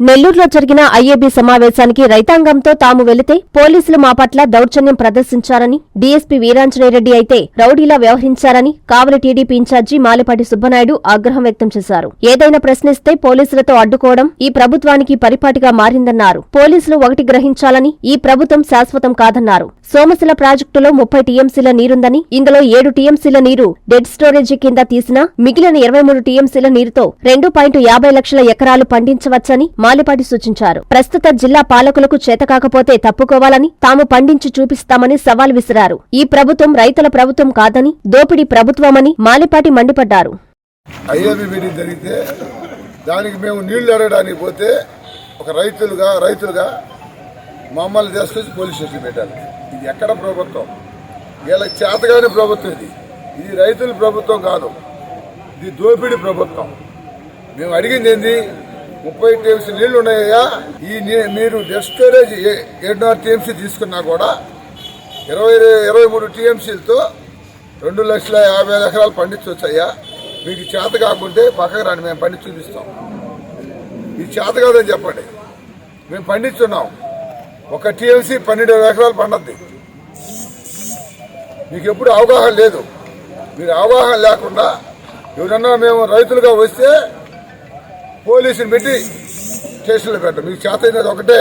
నెల్లూరులో జరిగిన ఐఏబీ సమావేశానికి రైతాంగంతో తాము వెళితే పోలీసులు మా పట్ల దౌర్జన్యం ప్రదర్శించారని డీఎస్పీ వీరాంజనేయరెడ్డి అయితే రౌడీలా వ్యవహరించారని కావలి టీడీపీ ఇన్ఛార్జి మాలిపాటి సుబ్బనాయుడు ఆగ్రహం వ్యక్తం చేశారు. ఏదైనా ప్రశ్నిస్తే పోలీసులతో అడ్డుకోవడం ఈ ప్రభుత్వానికి పరిపాటిగా మారిందన్నారు. పోలీసులు ఒకటి గ్రహించాలని ఈ ప్రభుత్వం శాశ్వతం కాదన్నారు. సోమశిల ప్రాజెక్టులో ముప్పై టీఎంసీల నీరుందని ఇందులో ఏడు టీఎంసీల నీరు డెడ్ స్టోరేజీ కింద తీసినా మిగిలిన ఇరవై మూడు టీఎంసీల నీరుతో రెండు పాయింట్ యాభై లక్షల ఎకరాలు పండించవచ్చని మాలిపాటి సూచించారు. ప్రస్తుత జిల్లా పాలకులకు చేతకాకపోతే తప్పుకోవాలని తాము పండించి చూపిస్తామని సవాల్ విసిరారు. ఈ ప్రభుత్వం రైతుల ప్రభుత్వం కాదని దోపిడీ ప్రభుత్వమని మాలిపాటి మండిపడ్డారు. జరిగితే దానికి మేము నీళ్ళు అడగడానికి పోతే ఒక రైతులుగా రైతులుగా మమ్మల్ని తీసుకొచ్చి పోలీస్ స్టేషన్ పెట్టాలి. ఇది ఎక్కడ ప్రభుత్వం? వీళ్ళకి చేతగానే ప్రభుత్వం ఇది. ఇది రైతుల ప్రభుత్వం కాదు. ఇది దోపిడీ ప్రభుత్వం. మేము అడిగింది ఏంది? ముప్పై టీఎంసీ నీళ్ళు ఉన్నాయా ఈ మీరు డెడ్ స్టోరేజ్ ఏ- ఏడున్నర టీఎంసీ తీసుకున్నా కూడా ఇరవై ఇరవై మూడు టీఎంసీలతో రెండు లక్షల యాభై ఐదు ఎకరాలు పండించవచ్చయ్యా. మీకు చేత కాకుంటే పక్కకు రాని మేము పండించి చూపిస్తాం. ఇది చేత కాదని చెప్పండి. మేము పండిస్తున్నాం. ఒక టీఎంసీ పన్నెండు ఎకరాలు పండద్ది. మీకు ఎప్పుడు అవగాహన లేదు. మీరు అవగాహన లేకుండా ఎవరన్నా మేము రైతులుగా వస్తే పోలీసుని పెట్టి స్టేషన్లో పెట్టం మీకు చేత అయినది ఒకటే.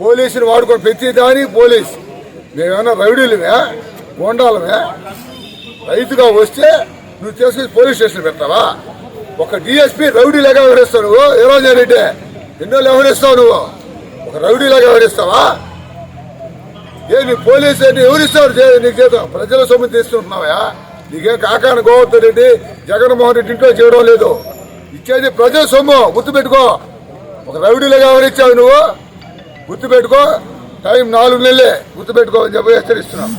పోలీసుని వాడుకొని ప్రతి దానికి పోలీస్. మేమేమన్నా రౌడీలమే? గోండాలమే? రైతుగా వస్తే నువ్వు తీసుకొచ్చి పోలీస్ స్టేషన్ పెడతావా? ఒక డిఎస్పీ రౌడీలాగా వివరిస్తావు నువ్వు ఈరోజు రెడ్డి ఎన్నో వ్యవహరిస్తావు నువ్వు. ఒక రౌడీలాగా వివరిస్తావా ఏ నీ పోలీసు ఏంటి? ఎవరిస్తారు? నీకు చేత ప్రజల సొమ్ము తీసుకుంటున్నావా? నీకేం కాకాని గోవర్ధన్ రెడ్డి జగన్మోహన్ రెడ్డి ఇంట్లో చేయడం లేదు. ఇచ్చేది ప్రజల సొమ్ము గుర్తుపెట్టుకో. ఒక రౌడీలాగా ఇచ్చావు నువ్వు? గుర్తుపెట్టుకో. టైం నాలుగు నెలలే గుర్తుపెట్టుకో అని చెప్పి హెచ్చరిస్తున్నాం.